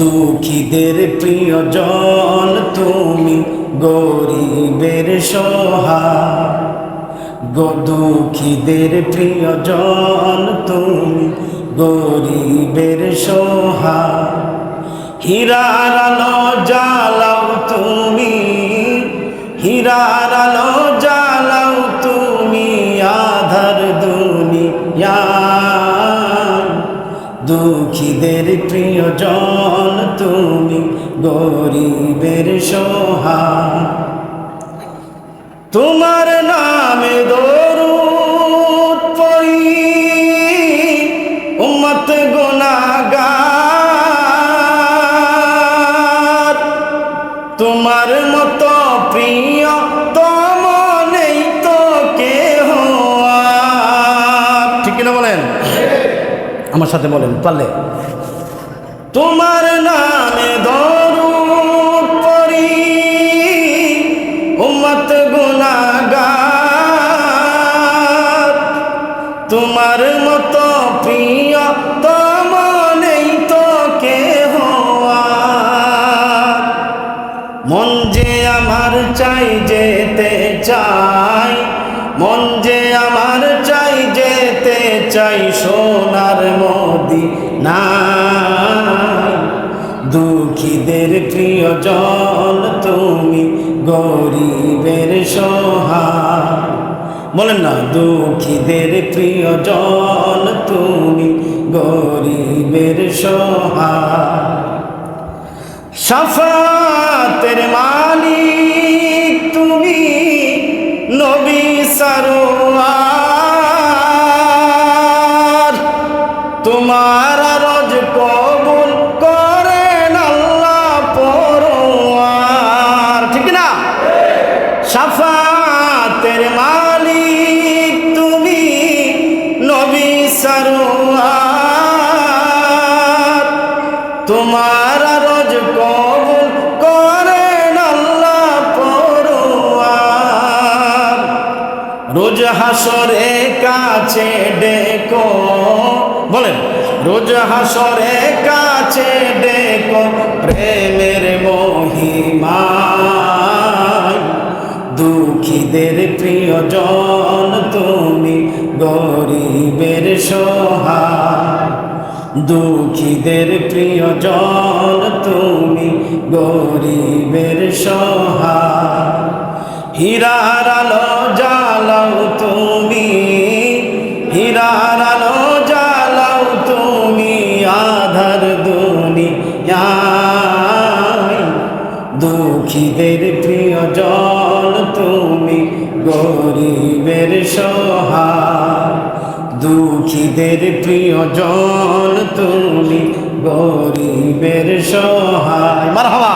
দুঃখীদের প্রিয়জন, তুমি গরিবের সহায় গো দুঃখীদের প্রিয়জন, তুমি গরিবের সহায় হীরার আলো জ্বালাও তুমি, হীরার আলো জ্বালাও তুমি, আধার দুনিয়া দুঃখীদের প্রিয়জন তুমি গরিবের সোহা তোমার নামে আমার সাথে বলেন, পারলে। তোমার নামে পড়ি, উম্মত গুনাহগার। তোমার মতো প্রিয় তম নেই তো কেহ মন যে আমার চাই যেতে চাই, মন যে আমার চাই যেতে চাই, সোনার দুঃখীদের প্রিয়জন তুমি গরিবের সহায় বলেন না, দুঃখীদের প্রিয়জন তুমি গরিবের সহায় সাফাতের মালিক তুমি নবী সারোয়ার। তোমার রজ কবুল করেন আল্লাহ পরোয়ার। ঠিক না সাফাতের মালিক তুমি নবী সারোয়ার। রোজ হাসরে কাছে ডেকো। বলেন, রোজ হাসরে কাছে ডেকো প্রেমের মহিমায়। দুঃখীদের প্রিয়জন তুমি গরিবের সহায়। দুঃখীদের প্রিয়জন তুমি গরিবের হীরার আলো জ্বালাও তুমি হীরার আলো জ্বালাও তুমি আধার দুনিয়ায়। দুঃখীদের প্রিয়জন তুমি গরিবের সহায়। দুঃখীদের প্রিয়জন তুমি গরিবের সহায়। মার হওয়া